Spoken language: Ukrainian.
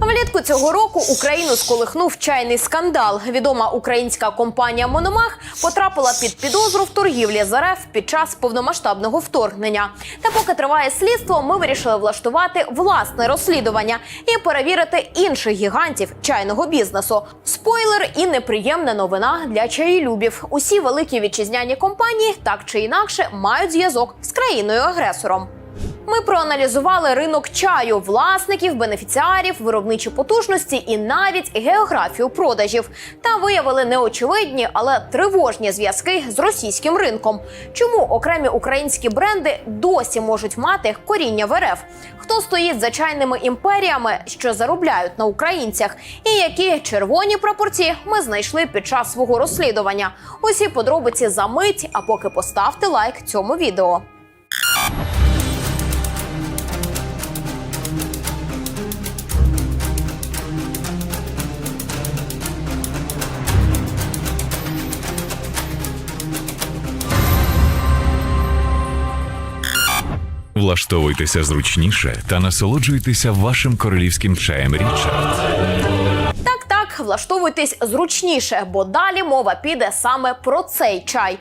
Влітку цього року Україну сколихнув чайний скандал. Відома українська компанія Мономах потрапила під підозру в торгівлі з РФ під час повномасштабного вторгнення. Та поки триває слідство, ми вирішили влаштувати власне розслідування і перевірити інших гігантів чайного бізнесу. Спойлер і неприємна новина для чаїлюбів. Усі великі вітчизняні компанії так чи інакше мають зв'язок з країною агресором. Ми проаналізували ринок чаю, власників, бенефіціарів, виробничі потужності і навіть географію продажів. Та виявили неочевидні, але тривожні зв'язки з російським ринком. Чому окремі українські бренди досі можуть мати коріння в РФ? Хто стоїть за чайними імперіями, що заробляють на українцях, і які червоні прапорці ми знайшли під час свого розслідування? Усі подробиці за мить. А поки поставте лайк цьому відео. Влаштовуйтеся зручніше та насолоджуйтеся вашим королівським чаєм Річард. Так, так, влаштовуйтесь зручніше, бо далі мова піде саме про цей чай.